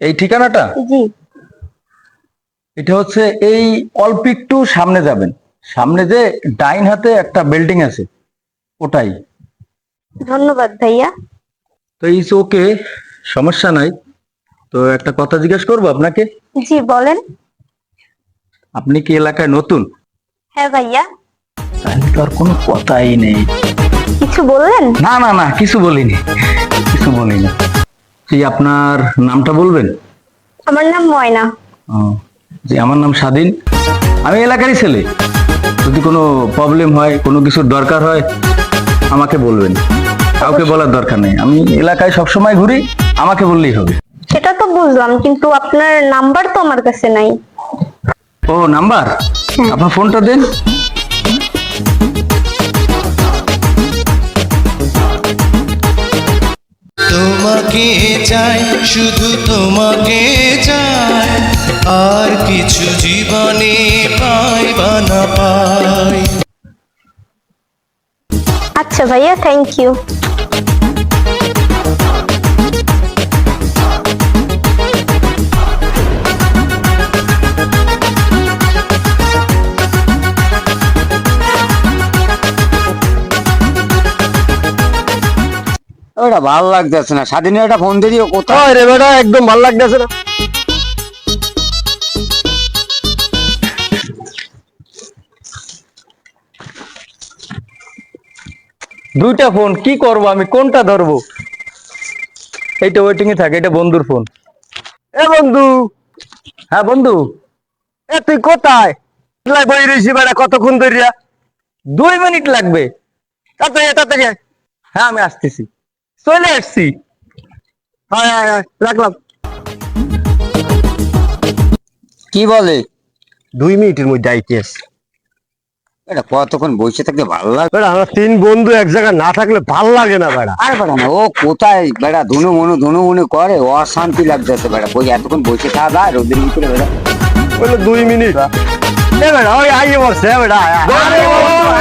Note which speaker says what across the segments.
Speaker 1: এই ঠিকানাটা?
Speaker 2: জি।
Speaker 1: এটা হচ্ছে এই অল্প একটু সামনে যাবেন। সামনে যে ডাইন হাতে একটা বিল্ডিং আছে ওটাই।
Speaker 2: ধন্যবাদ ভাইয়া।
Speaker 1: তো ইস ওকে সমস্যা নাই। তো একটা কথা জিজ্ঞেস করব আপনাকে?
Speaker 2: জি বলেন।
Speaker 1: আপনি কি এলাকায় নতুন?
Speaker 2: হ্যাঁ ভাইয়া।
Speaker 1: তাহলে তো আর কোনো কথাই নেই।
Speaker 2: কিছু বললেন?
Speaker 1: না না না কিছু বলিনি। কিছু বলিনি। জি আপনার নামটা বলবেন?
Speaker 2: আমার নাম ময়না।
Speaker 1: জি আমার নাম স্বাধীন। আমি এলাকারই ছেলে। যদি কোনো প্রবলেম হয় কোনো কিছুর দরকার হয় আমাকে বলবেন। কাউকে বলার দরকার নেই। আমি এলাকায় সবসময় ঘুরি আমাকে বললেই হবে।
Speaker 2: সেটা তো বুঝলাম কিন্তু আপনার নাম্বার তো আমার কাছে নাই।
Speaker 1: ও নাম্বার আপনার ফোনটা দেন।
Speaker 3: তোমাকে চাই, শুধু তোমাকে চাই। আর কিছু জীবনে পাই বা না পাই।
Speaker 2: আচ্ছা ভাইয়া থ্যাংক ইউ
Speaker 4: ওটা ভালো লাগতেছে না। স্বাধীনের একটা ফোন দিয়ে দিও, কোথায়?
Speaker 1: রে বেটা, একদম ভালো লাগতেছে না। দুইটা ফোন, কি করব আমি? কোনটা ধরবো? এইটা ওয়েটিং এ থাকে, এটা বন্ধুর ফোন। এ বন্ধু! হ্যাঁ বন্ধু? এ, তুই কোথায়? বই রয়েছি বেড়া কতক্ষণ ধরিয়া? দুই মিনিট লাগবে। তাড়াতাড়ি আয়। হ্যাঁ আমি আসতেছি। চলে আসছি। হ্যাঁ হ্যাঁ হ্যাঁ রাখলাম।
Speaker 4: কি বলে?
Speaker 5: দুই মিনিটের মধ্যে আইতেস
Speaker 4: এটা কতক্ষণ বসে থাকতে ভালো লাগে?
Speaker 5: বেড়া আমরা তিন বন্ধু এক জায়গায় না থাকলে ভালো লাগে না বেড়া
Speaker 4: আর বেড়া না ও কোথায়? বেড়া ধুনু মনু ধুনু মনু করে অশান্তি লাগতেছে বেড়া বই এতক্ষণ বসে থাকা রোদের ভিতরে বেড়া
Speaker 5: বলল দুই মিনিট। ওই আইয়ে বসছে এ বেড়া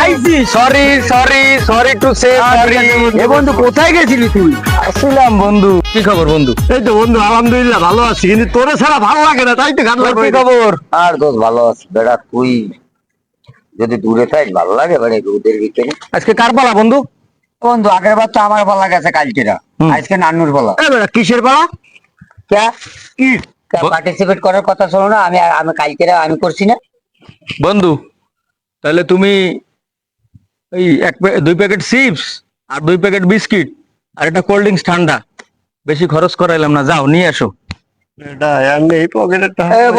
Speaker 1: আইসি। Sorry sorry sorry to say sorry
Speaker 4: এ বন্ধু কোথায় গেছিলি তুই?
Speaker 1: আসলাম বন্ধু। কি খবর বন্ধু?
Speaker 5: এই তো বন্ধু আলহামদুলিল্লাহ ভালো আছি। কিন্তু তোরে ছাড়া ভালো লাগে না তাই তো গান
Speaker 1: কি খবর?
Speaker 4: আর ভালো আছে। বেড়া তুই যদি দূরে থাক ভালো লাগে বেড়া রোদের ভিতরে।
Speaker 1: আজকে কার পালা বন্ধু?
Speaker 4: বন্ধু আগের বার তো আমার পালা গেছে কালকেরা। আজকে নান্নুর পালা।
Speaker 5: কিসের পালা?
Speaker 4: কি? পার্টিসিপেট করার কথা শোনো না আমি আমি কালকেরা আমি করছি না।
Speaker 1: বন্ধু তাহলে তুমি এই এক দুই প্যাকেট চিপস আর দুই প্যাকেট বিস্কিট আর একটা কোল্ড ড্রিঙ্কস ঠান্ডা। বেশি খরচ করাইলাম না যাও নিয়ে আসো।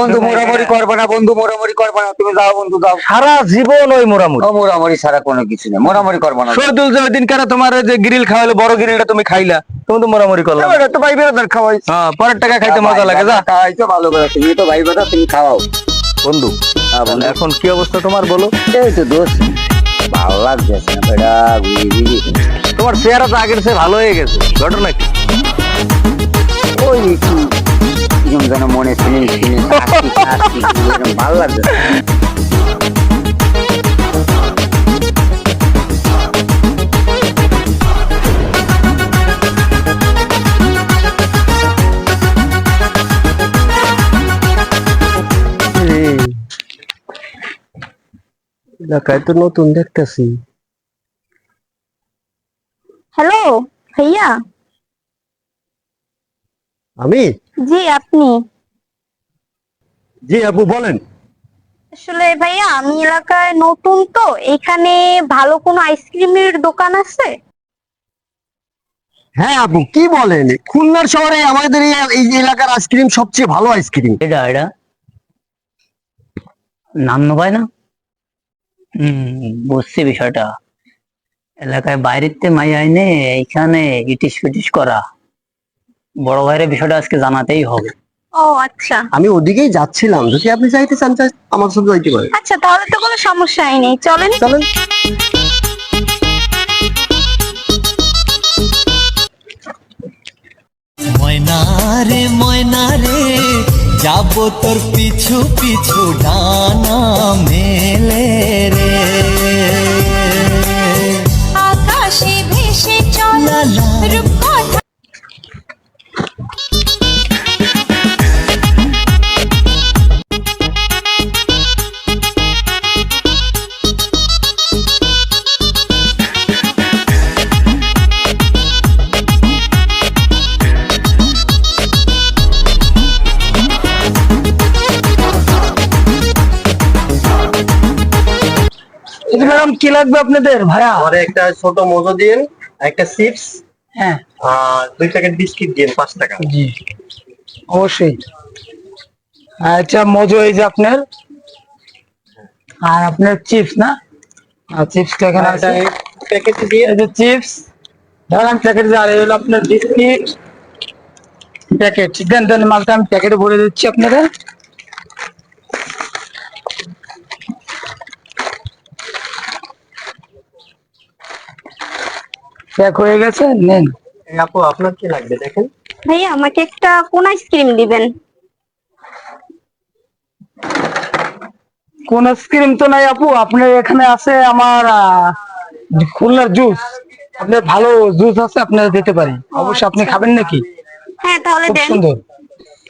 Speaker 4: বন্ধু মোরামরি করবে না বন্ধু মোরামরি করবে না তুমি যাও বন্ধু যাও।
Speaker 1: সারা জীবন ওই মোরামুরি।
Speaker 4: ও মোরামরি ছাড়া কোনো কিছু নেই মোরামরি করবে না।
Speaker 1: শহীদুল দিন কারা তোমার যে গ্রিল বড় গ্রিলটা তুমি খাইলা? তুমি তো মোরামুরি করলাম
Speaker 5: বেড়া তো ভাই বেড়াদার খাওয়াই।
Speaker 1: হ্যাঁ পরের টাকা খাইতে মজা লাগে যা।
Speaker 4: খাইছো ভালো করে তুমি তো ভাই কথা তুমি খাওয়াও।
Speaker 1: বন্ধু
Speaker 4: হ্যাঁ,
Speaker 1: এখন কি অবস্থা তোমার বলো?
Speaker 4: এই তো দোষ ভালো লাগছে না বেটা
Speaker 1: তোমার চেহারা তো আগের চেয়ে ভালো হয়ে গেছে ঘটনা কি?
Speaker 4: ওই একটু যেন মনে শুনে শুনে ভালো লাগছে
Speaker 5: এলাকায় তো নতুন দেখতেছি।
Speaker 2: হ্যালো ভাইয়া?
Speaker 5: আমি?
Speaker 2: জি আপনি?
Speaker 5: জি আপু বলেন।
Speaker 2: আসলে ভাইয়া আমি এলাকায় নতুন তো এখানে ভালো কোনো আইসক্রিমের দোকান আছে?
Speaker 5: হ্যাঁ আপু কি বলেন? খুলনার শহরে আমাদের এই এই এলাকার আইসক্রিম সবচেয়ে ভালো আইসক্রিম।
Speaker 6: এটা এটা? নাম নেবাই না? হম বুঝছি বিষয়টা। এলাকায় বাইরেতে মাই আইনে এইখানে ইটিস পিটিস করা। বড় ভাইয়ের বিষয়টা আজকে জানাতেই হবে।
Speaker 2: ও আচ্ছা।
Speaker 5: আমি ওদিকেই যাচ্ছিলাম। যদি আপনি চাইতে চান চাই আমার সাথে যাইতে পারেন।
Speaker 2: আচ্ছা তাহলে তো কোনো সমস্যাই নেই। চলেন।
Speaker 5: চলেন।
Speaker 3: ময়না রে ময়না রে যাব তোর পিছু পিছু ডানা মেলে
Speaker 5: লাগবে আপনাদের ভাইয়া?
Speaker 1: আমারে একটা ছোট মজো দিন একটা চিপস
Speaker 5: হ্যাঁ।
Speaker 1: আর দুই প্যাকেট বিস্কিট দিন পাঁচ টাকা।
Speaker 5: জি। অবশ্যই। আচ্ছা মজো এই যে আপনার। আর আপনার চিপস না? আর চিপসটা এখানে আছে।
Speaker 1: প্যাকেট দিয়ে
Speaker 5: এই যে চিপস। ধরেন প্যাকেট আর এই হলো আপনার বিস্কিট। প্যাকেট দেন দেন মালটা আমি প্যাকেটে ভরে দিচ্ছি আপনাদের। প্যাক হয়ে গেছে নেন।
Speaker 1: আপু আপনার কি লাগবে দেখেন?
Speaker 2: ভাইয়া আমাকে একটা কোন আইসক্রিম দিবেন?
Speaker 5: কোন স্ক্রিম তো নাই আপু আপনার এখানে আছে আমার খুলনার জুস। আপনার ভালো জুস আছে আপনার দিতে পারি অবশ্যই আপনি খাবেন নাকি?
Speaker 2: হ্যাঁ তাহলে দেন।
Speaker 5: সুন্দর।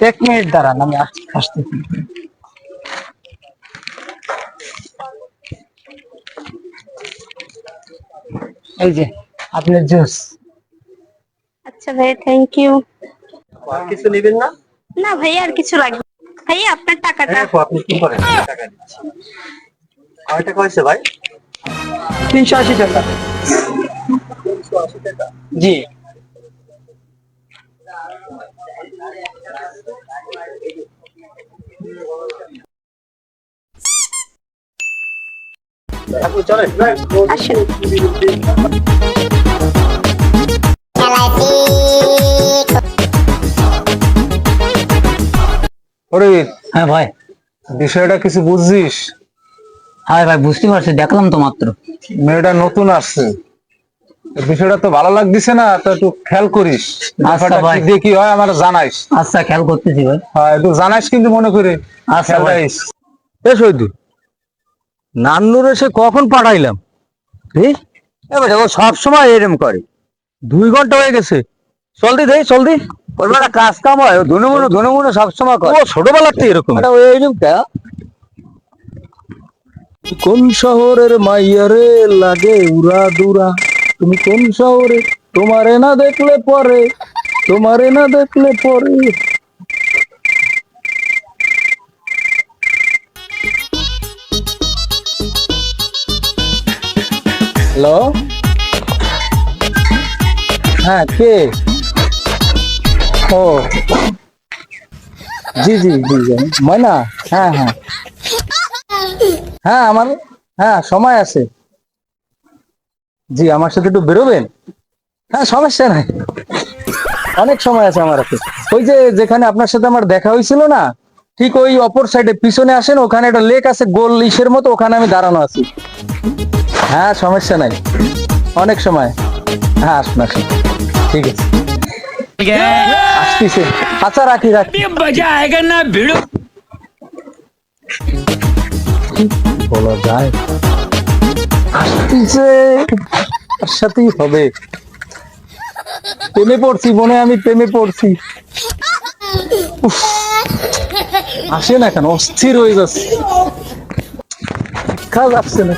Speaker 5: এক মিনিট দাঁড়ান আমি আসছি আসতেছি এই যে। আপনার জুস।
Speaker 2: আচ্ছা ভাইয়া থ্যাংক ইউ
Speaker 1: আর কিছু নেবেন না?
Speaker 2: না ভাইয়া আর কিছু লাগবে না। ভাইয়া আপনার টাকাটা।
Speaker 1: হ্যাঁ আপনি কি করেন? টাকা দিচ্ছি। কয় টাকা হয়েছে ভাই?
Speaker 5: তিনশো আশি টাকা। জি।
Speaker 1: আপু চলেন
Speaker 2: আসেন।
Speaker 1: ওরে
Speaker 6: হ্যাঁ ভাই।
Speaker 1: বিষয়টা কিছু বুঝছিস?
Speaker 6: হ্যাঁ ভাই বুঝতে পারছি দেখলাম তো মাত্র।
Speaker 1: মেয়েটা নতুন আসছে। বিষয়টা তো ভালো লাগতেছে না তো একটু খেয়াল করিস। ব্যাপারটা
Speaker 6: ভাই।
Speaker 1: কি দিয়ে কি হয় আমার জানাইস।
Speaker 6: আচ্ছা খেয়াল করতেছি ভাই।
Speaker 1: হ্যাঁ একটু জানাইস কিন্তু মনে করে।
Speaker 6: আচ্ছা ভাই।
Speaker 1: এ সৈদু নান্নুর এসে কখন পাঠাইলাম? এবার দেখো সব সময় এরম করে। দুই ঘণ্টা হয়ে গেছে। চলদি দেই চলদি। ওর বেলা কাজ কাম হয় ধুনে মুনে ধুনে মুনে সবসময় করে। ও ছোটবেলাতে এরকম। এরকম কোন শহরের মাইয়ারে লাগে উড়া দুরা? তুমি কোন শহরে? তোমারে না দেখলে পরে তোমারে না দেখলে পরে। হ্যালো? হ্যাঁ কে? ও। জি জি জি। ময়না হ্যাঁ হ্যাঁ। হ্যাঁ আমার হ্যাঁ সময় আছে। জি, আমার সাথে একটু বেরোবেন? হ্যাঁ সমস্যা নাই। অনেক সময় আছে আমার হাতে। ওই যে, যেখানে আপনার সাথে আমার দেখা হয়েছিল না, ঠিক ওই অপর সাইডে পিছনে আসেন, ওখানে একটা লেক আছে, গোল ইসের মতো, ওখানে আমি দাঁড়ানো আছি। হ্যাঁ সমস্যা নাই। অনেক সময়। হ্যাঁ আসুন আসুন। ঠিক আছে। আসতেছে আচ্ছা রাখি রাখি বলা যায় আসতেছে তার সাথেই হবে প্রেমে পড়ছি মনে আমি প্রেমে পড়ছি আসে না কেন অস্থির হয়ে যাচ্ছে কাজ আসছে না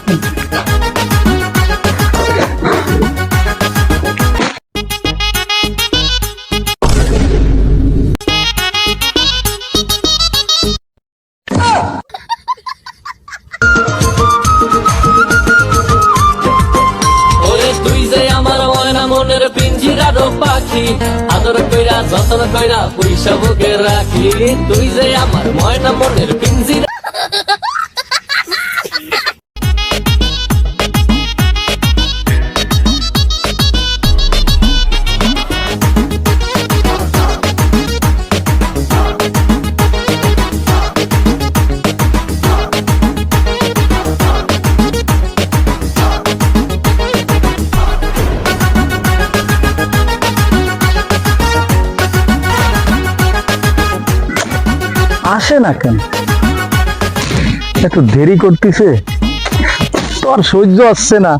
Speaker 7: কইরা পয়সা বুকে রাখি তুই যে আমার ময়না মনের পিঞ্জিরা
Speaker 1: আসে না কেন? একটু দেরি করতেছে। তোর সহ্য আসছে না।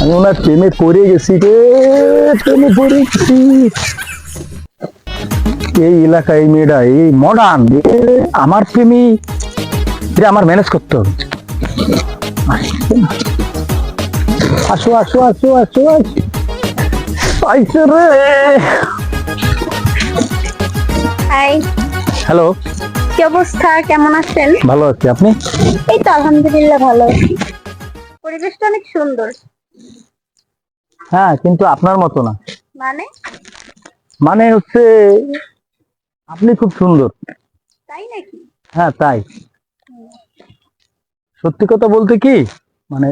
Speaker 1: আমি ওনার প্রেমে পড়ে গেছি রে, প্রেমে পড়েছি এই এলাকায় এই মেয়েটা, এই মডার্ন আমার প্রেমী। এটা আমার ম্যানেজ করতে হবে। আসো আসো আসো আসো আসো। রে।
Speaker 2: Hi
Speaker 1: hello.
Speaker 2: কি অবস্থা? কেমন আছেন?
Speaker 1: ভালো আছি আপনি?
Speaker 2: এই তো আলহামদুলিল্লাহ ভালো পরিবেশটা অনেক সুন্দর।
Speaker 1: হ্যাঁ কিন্তু আপনার মতো না।
Speaker 2: মানে?
Speaker 1: মানে হচ্ছে আপনি খুব সুন্দর।
Speaker 2: তাই নাকি?
Speaker 1: হ্যাঁ তাই। সত্যি কথা বলতে কি মানে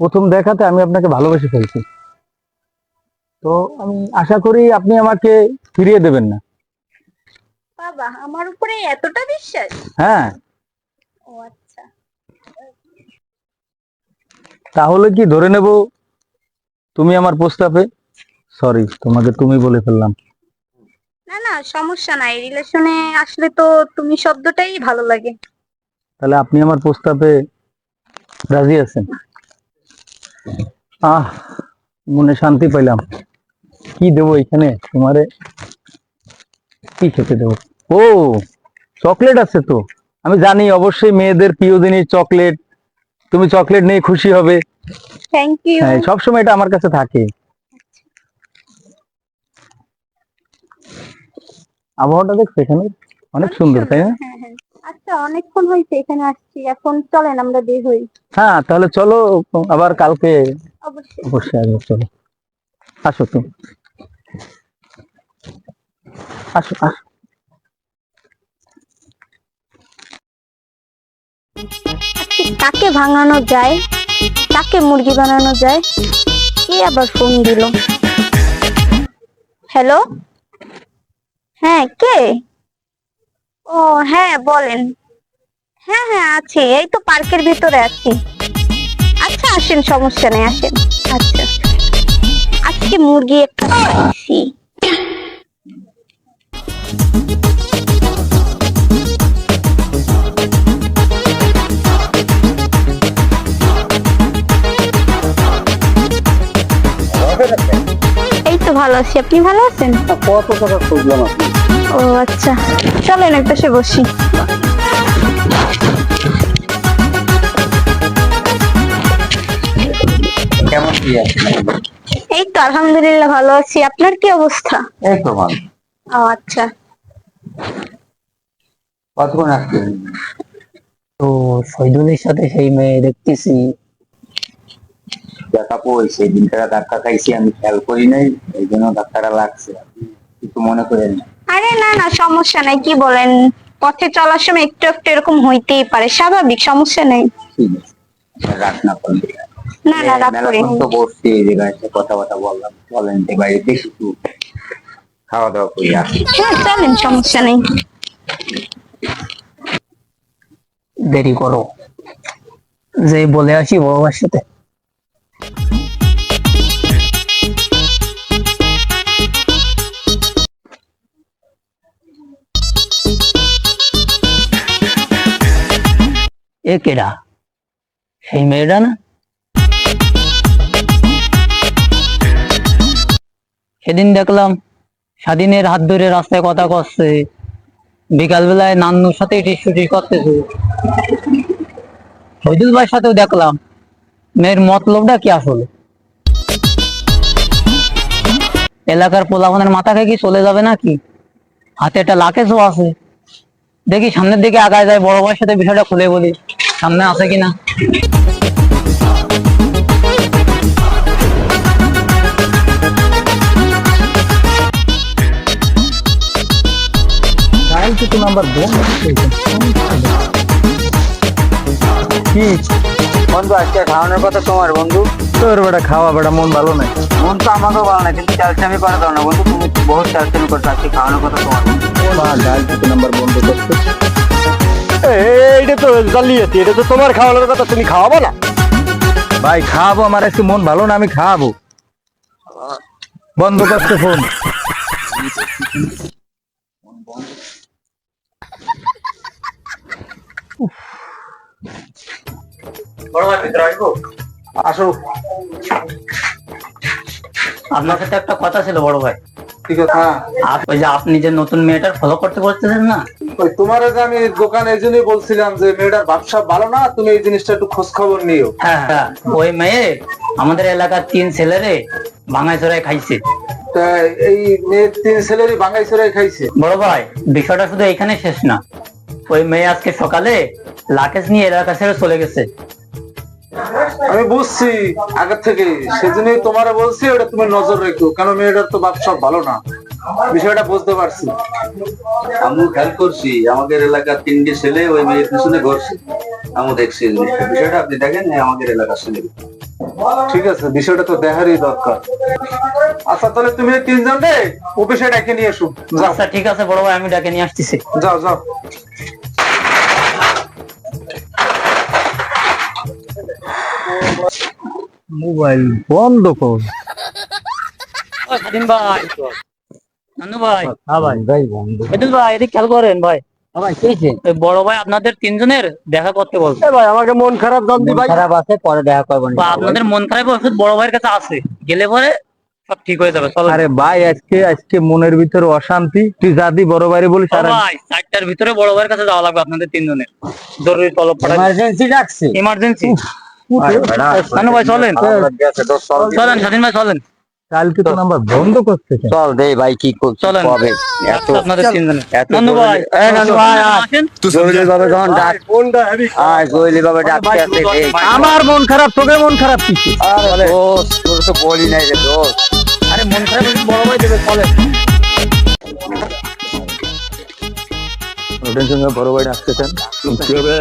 Speaker 1: প্রথম দেখাতে আমি আপনাকে ভালোবেসে ফেলছি। তো আমি আশা করি আপনি আমাকে ফিরিয়ে দেবেন না।
Speaker 2: বাবা আমার উপরে এতটা বিশ্বাস?
Speaker 1: হ্যাঁ।
Speaker 2: ও আচ্ছা।
Speaker 1: তাহলে কি ধরে নেব তুমি আমার প্রস্তাবে? সরি তোমাকে তুমি বলে ফেললাম।
Speaker 2: না না সমস্যা নাই। রিলেশনে আসলে তো তুমি শব্দটাই ভালো লাগে।
Speaker 1: তাহলে আপনি আমার প্রস্তাবে রাজি আছেন? আহ মনে শান্তি পাইলাম। কি দেবো এখানে তোমারে? কি খেতে দেবো? ও চকলেট আছে তো। আমি জানি অবশ্যই মেয়েদের প্রিয় জিনিস চকলেট। তুমি চকলেট নিয়ে খুশি হবে।
Speaker 2: থ্যাংক ইউ
Speaker 1: হ্যাঁ সবসময় এটা আমার কাছে থাকে। আবহাওয়াটা দেখছ এখানে অনেক সুন্দর তাই না?
Speaker 2: হ্যাঁ হ্যাঁ। আচ্ছা অনেকক্ষণ হয়েছে এখানে আসছি। এখন চলেন আমরা বের হই।
Speaker 1: হ্যাঁ তাহলে চলো আবার কালকে
Speaker 2: অবশ্যই।
Speaker 1: অবশ্যই আসব চলো। আসো তুমি। আসো আসো।
Speaker 2: আজকে কাকে ভাঙানো যায় কাকে মুরগি বানানো যায়। কে আবার ফোন দিল? হ্যালো হ্যাঁ কে? ও হ্যাঁ বলেন। হ্যাঁ হ্যাঁ আছি। এই তো পার্কের ভিতরে আছি। আচ্ছা আসেন, সমস্যা নেই, আসেন। আচ্ছা। আজকে মুরগি একটা খাইছি। এই তো ভালো আছি। আপনি ভালো আছেন?
Speaker 4: কত টাকা খুঁজলাম আপনি
Speaker 2: ও আচ্ছা। চলেন এক পাশে বসি।
Speaker 4: কেমন কি
Speaker 2: এই তো আলহামদুলিল্লাহ ভালো আছি। আপনার কি অবস্থা?
Speaker 4: এই তো ভালো।
Speaker 2: ও আচ্ছা।
Speaker 4: কতক্ষণ আসছেন
Speaker 6: তো শহীদুলের সাথে সেই মেয়ে দেখতেছি।
Speaker 4: দেখা সেই দিনটা ধাক্কা খাইছি আমি খেয়াল করি নাই এই জন্য ধাক্কাটা লাগছে কিছু মনে করেন না।
Speaker 2: আরে না না সমস্যা নাই কি বলেন? পথে চলার সময় একটু একটু এরকম হইতেই পারে স্বাভাবিক সমস্যা নেই।
Speaker 4: ঠিক আছে রাখ না করলে
Speaker 2: না না রাগ করি।
Speaker 4: তো বসছি এই জায়গায় এসে কথা কথা বললাম বলেন যে বাইরে দেখি একটু। খাওয়া দাওয়া করি আসি।
Speaker 2: হ্যাঁ চলেন সমস্যা নেই।
Speaker 6: দেরি করো। যে বলে আসি বাবার সাথে। এ কেডা? সেই মেয়েটা না? সেদিন দেখলাম স্বাধীনের হাত ধরে রাস্তায় কথা করছে বিকাল বেলায় নান্নুর সাথে ফিটিস করতেছে। শহীদুল ভাইয়ের সাথেও দেখলাম। মেয়ের মতলবটা কি আসলে? এলাকার পোলাপানের মাথা খেয়ে কি চলে যাবে নাকি? হাতে একটা লাকেশও আছে। দেখি সামনের দিকে আগায় যায়, বড় ভাইয়ের সাথে বিষয়টা খুলে বলি। সামনে আছে কিনা?
Speaker 1: নাম্বার কি?
Speaker 4: বন্ধু আজকে খাওয়ানোর কথা তোমার বন্ধু।
Speaker 1: তোর বেটা খাওয়া বেটা মন ভালো নাই।
Speaker 4: মন তো আমাকেও ভালো না কিন্তু চালচামি করা দাও না বন্ধু তুমি বহুত চালচামি করছ আজকে খাওয়ানোর কথা তোমার।
Speaker 1: মা ডায়াল নাম্বার বন্ধ করছে।
Speaker 8: এইটা তো জালিয়াতি এটা তো তোমার খাওয়ানোর কথা তুমি খাওয়াবো না?
Speaker 1: ভাই খাওয়াবো আমার আজকে মন ভালো না আমি খাওয়াবো। বন্ধ করছে ফোন
Speaker 5: আসো
Speaker 6: আপনার সাথে একটা কথা ছিল বড় ভাই
Speaker 5: ঠিক আছে
Speaker 6: ওই যে আপনি যে নতুন মেয়েটার ফলো করতে করতেছেন না?
Speaker 5: ওই তোমার যে আমি দোকানে এই জন্যই বলছিলাম যে মেয়েটার ব্যবসা ভালো না তুমি এই জিনিসটা একটু খোঁজ খবর নিও।
Speaker 6: হ্যাঁ হ্যাঁ। ওই মেয়ে আমাদের এলাকার তিন ছেলেরে ভাঙায় চড়াই খাইছে।
Speaker 5: এই মেয়ের তিন ছেলেরই বাঙাই চড়াই খাইছে?
Speaker 6: বড় ভাই বিষয়টা শুধু এখানে শেষ না। ওই মেয়ে আজকে সকালে লাকেশ নিয়ে এলাকা ছেড়ে চলে গেছে।
Speaker 9: আমি বুঝছি আগের থেকে। সেজন্যই তোমারে বলছি ওটা তুমি নজর রেখো। কেন মেয়েটার তো বাপ সব ভালো না? বিষয়টা বুঝতে পারছি।
Speaker 10: আমি খেয়াল করছি আমাদের এলাকার তিনটি ছেলে ওই মেয়ের পিছনে ঘুরছে। আমি দেখছি বিষয়টা আপনি দেখেন আমাদের এলাকার ছেলে।
Speaker 9: ঠিক আছে বিষয়টা তো দেখারই দরকার। আচ্ছা তাহলে তুমি তিনজন রে অফিসে ডেকে নিয়ে এসো।
Speaker 6: আচ্ছা ঠিক আছে বড় ভাই আমি ডাকে নিয়ে আসতেছি।
Speaker 9: যাও যাও।
Speaker 1: মোবাইল বন্ধ কর।
Speaker 6: ভাই। নানু ভাই।
Speaker 1: হ্যাঁ ভাই ভাই বন্ধ।
Speaker 6: বেদুল ভাই এদিকে খেয়াল করেন ভাই।
Speaker 4: ভাই কেছে
Speaker 6: ওই বড় ভাই আপনাদের তিনজনের দেখা করতে বলছে।
Speaker 1: ভাই আমাকে মন খারাপ দাম দি ভাই।
Speaker 4: খারাপ আছে পরে দেখা করব
Speaker 6: আপনাদের মন খারাপ ওষুধ বড় ভাইয়ের কাছে আছে। গেলে পরে সব ঠিক হয়ে যাবে চলো।
Speaker 1: আরে ভাই আজকে আজকে মনের ভিতরে অশান্তি। তুই জাদি বড় বাইরে বলিস আর
Speaker 6: ভাই চারটার ভিতরে বড় ভাইয়ের কাছে যাওয়া লাগবে আপনাদের তিনজনের। জরুরি তলব
Speaker 4: ডাকছে।
Speaker 6: ইমার্জেন্সি নানু ভাই চলেন। চলেন স্বাধীন ভাই চলেন।
Speaker 1: কালকে তো নাম্বার বন্ধ করতেছে
Speaker 4: চল দে ভাই কি করছিস
Speaker 6: চলেন।
Speaker 4: কবে? এত
Speaker 6: আপনাদের তিনজনের।
Speaker 4: এত
Speaker 6: ভাই
Speaker 4: এই নানু ভাই, আয়।
Speaker 6: আসেন।
Speaker 4: জরুরি যখন ডাক। আয় জরুরি ভাবে ডাকতে আছে
Speaker 1: আমার মন খারাপ তোকে মন খারাপ কিছু
Speaker 4: আরে দোস্ত তোর তো বলি নাই রে দোস্ত।
Speaker 6: আরে মন খারাপ বড় ভাই দেবে
Speaker 1: বড় আসতেছেন কি হবে?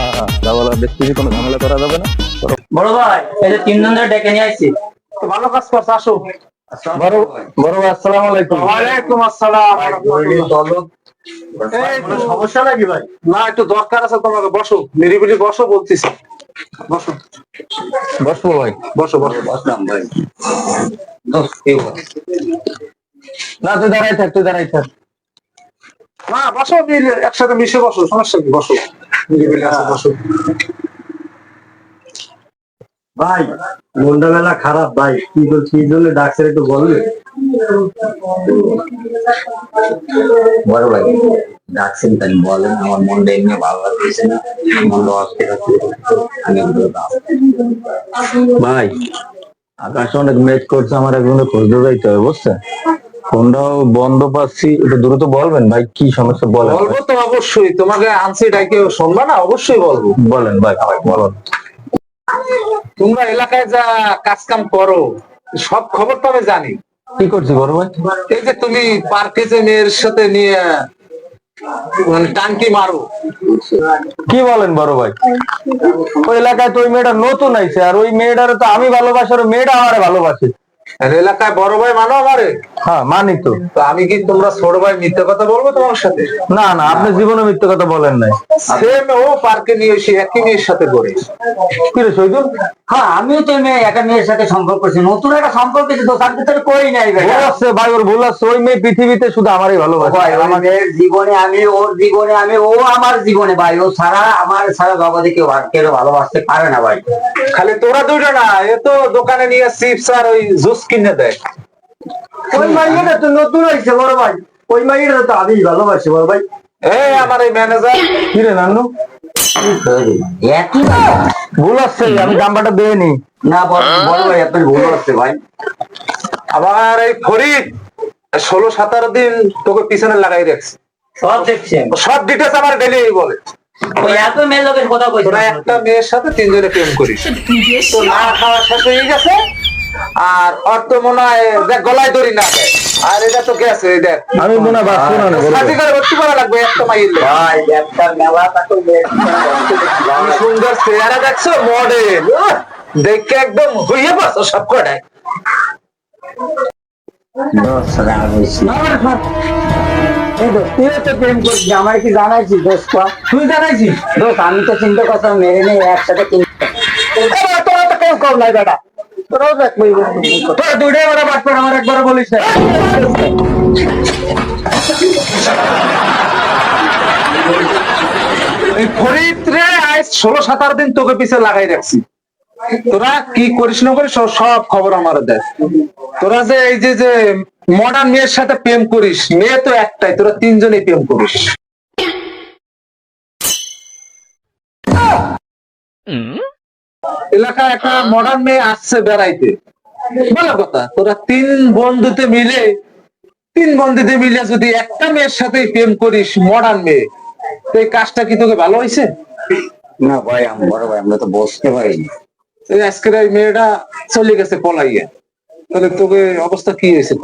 Speaker 1: হ্যাঁ হ্যাঁ কোনো ঝামেলা করা যাবে না।
Speaker 6: বড় ভাই এই যে তিনজন ধরে ডেকে নিয়ে আসছি
Speaker 9: ভালো কাজ করছ আসো।
Speaker 1: বড় বড় ভাই আসসালামু আলাইকুম।
Speaker 9: ওয়ালাইকুম আসসালাম।
Speaker 1: সমস্যা নাকি ভাই?
Speaker 9: না একটু দরকার আছে তোমাকে বসো। নিরিবিলি বসো বলতেছি। বসো।
Speaker 1: বসবো ভাই।
Speaker 9: বসো বসো।
Speaker 10: বসলাম ভাই।
Speaker 1: না তুই দাঁড়াই থাক তুই দাঁড়াই থাক।
Speaker 9: না বসো মিলে একসাথে মিশে বসো সমস্যা কি? বসো। বসো।
Speaker 1: ভাই মনটা বেলা খারাপ ভাই। কি বল কি জন্য ডাক্তার একটু বলবে?
Speaker 4: বড় ভাই ডাকছেন তাই বলেন আমার মনটা এমনি ভালো লাগতেছে না। মনটা অস্থির
Speaker 1: ভাই আকাশ অনেক মেঘ করছে আমার একজনে খুঁজতে যাইতে হবে বুঝছেন? ফোনটাও বন্ধ পাচ্ছি একটু দ্রুত বলবেন ভাই কি সমস্যা? বলেন
Speaker 9: বলব তো অবশ্যই তোমাকে আনছি ডাকে শুনবা না অবশ্যই বলব।
Speaker 1: বলেন ভাই বলেন।
Speaker 9: তোমরা এলাকায় যা কাজ কাম করো সব খবর তো আমি জানি।
Speaker 1: কি করছি বড় ভাই?
Speaker 9: এই যে তুমি পার্কে যে মেয়ের সাথে নিয়ে মানে টাঙ্কি মারো।
Speaker 1: কি বলেন বড় ভাই? ওই এলাকায় তো ওই মেয়েটা নতুন আইছে আর ওই মেয়েটারে তো আমি ভালোবাসি আর মেয়েটা আমারে ভালোবাসে।
Speaker 9: আর এলাকায় বড় ভাই মানো আমারে?
Speaker 1: হ্যাঁ মানি তো।
Speaker 9: আমি কি তোমরা ছোট ভাই মিথ্যে কথা বলব তোমার সাথে?
Speaker 1: না না আপনি জীবনে মিথ্যে কথা বলেন নাই।
Speaker 9: সেম ও পার্কে নিয়ে এসে একই মেয়ের সাথে করে
Speaker 1: কি রে সৈদুল?
Speaker 4: হ্যাঁ আমিও তো মেয়ে একটা মেয়ের সাথে সম্পর্ক করছি। নতুন একটা সম্পর্ক আছে তো তার ভিতরে করি নাই ভাই
Speaker 1: ভাই ওর ভুল আসছে ওই মেয়ে পৃথিবীতে শুধু আমারই ভালোবাসে।
Speaker 4: ভাই আমাদের জীবনে আমি ওর জীবনে আমি ও আমার জীবনে ভাই ও ছাড়া আমার ছাড়া জগতে কেউ আর- কেউ ভালোবাসতে পারে না ভাই।
Speaker 9: খালি তোরা দুইটা না এ তো দোকানে নিয়ে চিপস আর ওই জুস কিনে দেয়।
Speaker 1: ওই মাইয়াটা তো নতুন হয়েছে বড় ভাই। ওই মাইয়াটা তো আমি ভালোবাসি বড় ভাই।
Speaker 9: এই আমার এই ম্যানেজার
Speaker 1: কি রে নানু
Speaker 4: একই
Speaker 1: ভুল আসছে আমি দিয়ে নি।
Speaker 4: না বড় ভাই আপনার ভুল হচ্ছে ভাই।
Speaker 9: আমার এই ফরিদ ষোলো সতেরো দিন তোকে পিছনে লাগাই রাখছে।
Speaker 6: সব দেখছেন।
Speaker 9: সব ডিটেলস আমার ডেলি বলে।
Speaker 6: ওই এত মেয়ে লোকের কথা কইছে
Speaker 9: তোরা একটা মেয়ের সাথে তিনজনে প্রেম করিস। তো না খাওয়া শেষ হয়ে গেছে আর ওর তো মনে হয় দেখ গলায় দড়ি না আর এটা তো গেছে এই দেখ।
Speaker 1: আমি মনে হয় না রে বড় ভাই।
Speaker 9: সাথে করে ভর্তি করা লাগবে একটা মাইল।
Speaker 4: ভাই মেলা তাকে
Speaker 9: সুন্দর চেহারা দেখছ মডেল দেখে একদম হইয়ে পাচ্ছ সব কটায়।
Speaker 1: আমার কি জানাইছিস দোস্ত? তুই জানাইছিস?
Speaker 4: দোষ আমি তো চিন্তা করতাম মেরে নেই একসাথে কিনতে
Speaker 1: এবার তোরা তো কেউ কম নাই বেটা। তোরাও দেখ দুইটাই ওরা আমার একবার বলিস
Speaker 9: আজ ষোলো সতেরো দিন তোকে পিছে লাগাই রাখছি। তোরা কি করিস না করিস সব খবর আমার দেয় তোরা যে এই যে যে মডার্ন মেয়ের সাথে প্রেম করিস মেয়ে তো একটাই তোরা তিনজনেই প্রেম করিস। এলাকায় একটা মডার্ন মেয়ে আসছে বেড়াইতে। ভালো কথা তোরা তিন বন্ধুতে মিলে তিন বন্ধুতে মিলে যদি একটা মেয়ের সাথে প্রেম করিস মডার্ন মেয়ে তো এই কাজটা কি তোকে ভালো হয়েছে?
Speaker 4: না ভাই আমি বড় ভাই আমরা তো বসতে পারিনি
Speaker 9: আজকের এই মেয়েটা চলে গেছে পলাইয়া। তাহলে তোকে অবস্থা কি হয়েছে?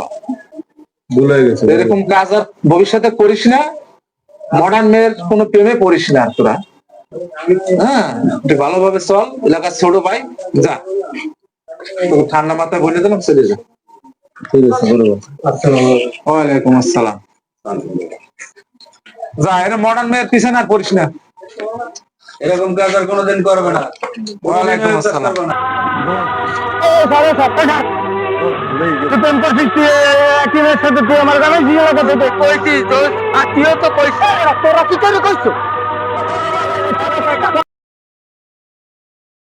Speaker 11: ভুলে গেছে
Speaker 9: এরকম কাজ আর ভবিষ্যতে করিস না মডার্ন মেয়ের কোনো প্রেমে পড়িস না তোরা। হ্যাঁ একটু ভালোভাবে চল এলাকার ছোট ভাই যা। ঠান্ডা মাথায় বলে দিলাম চলে যা।
Speaker 11: ঠিক আছে বড়
Speaker 9: ওয়ালাইকুম আসসালাম। যা এটা মডার্ন মেয়ের পিছনে আর পড়িস না।
Speaker 12: এরকম কাজ আর কোনোদিন করবে না।
Speaker 9: ওয়ালাইকুম আসসালাম।
Speaker 1: প্রেম করছিস তুই সাথে তুই আমার কইছিস আত্মীয় তো কইছে তোরা কি করে কইছো?